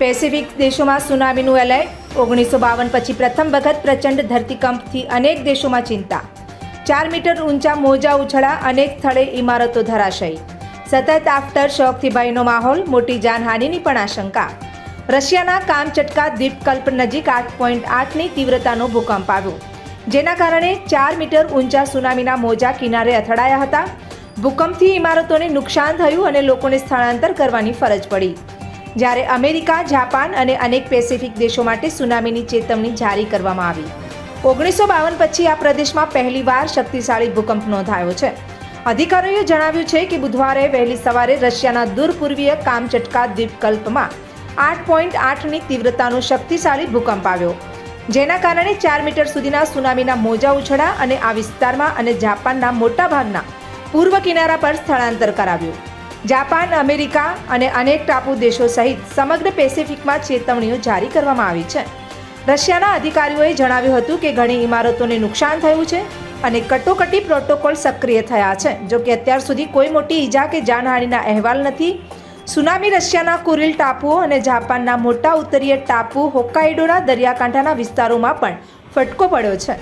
Pacific દેશોમાં સુનામીનું alert. ઓગણીસો બાવન પછી પ્રથમ વખત પ્રચંડ ધરતીકંપથી અનેક દેશોમાં ચિંતા. ચાર મીટર ઊંચા મોજા ઉછળા અનેક સ્થળે ઇમારતો ધરાશયી. સતત આફ્ટર શોકથી ભયનો માહોલ, મોટી જાનહાનિની પણ આશંકા. રશિયાના કામચટકા દ્વીપકલ્પ નજીક આઠ પોઈન્ટ આઠની તીવ્રતાનો ભૂકંપ આવ્યો. જેના કારણે ચાર મીટર ઊંચા સુનામીના મોજા કિનારે અથડાયા હતા. ભૂકંપથી ઇમારતોને નુકસાન થયું અને લોકોને સ્થળાંતર કરવાની ફરજ પડી. જ્યારે અમેરિકા, જાપાન અને અનેક પેસિફિક દેશો માટે સુનામીની ચેતવણી જારી કરવામાં આવી. ઓગણીસો બાવન પછી આ પ્રદેશમાં પહેલીવાર શક્તિશાળી ભૂકંપ નોંધાયો છે. અધિકારીઓએ જણાવ્યું છે કે બુધવારે વહેલી સવારે રશિયાના દૂરપૂર્વીય કામચટકા દ્વીપકલ્પમાં આઠ પોઈન્ટ આઠની તીવ્રતાનો શક્તિશાળી ભૂકંપ આવ્યો. જેના કારણે ચાર મીટર સુધીના સુનામીના મોજા ઉછળ્યા અને આ વિસ્તારમાં અને જાપાનના મોટાભાગના પૂર્વ કિનારા પર સ્થળાંતર કરાવ્યું. જાપાન, અમેરિકા અને અનેક ટાપુ દેશો સહિત સમગ્ર પેસિફિકમાં ચેતવણીઓ જારી કરવામાં આવી છે. રશિયાના અધિકારીઓએ જણાવ્યું હતું કે ઘણી ઇમારતોને નુકસાન થયું છે અને કટોકટી પ્રોટોકોલ સક્રિય થયા છે. જો કે અત્યાર સુધી કોઈ મોટી ઈજા કે જાનહાનિના અહેવાલ નથી. સુનામી રશિયાના કુરિલ ટાપુઓ અને જાપાનના મોટા ઉત્તરીય ટાપુ હોક્કાઇડોના દરિયાકાંઠાના વિસ્તારોમાં પણ ફટકો પડ્યો છે.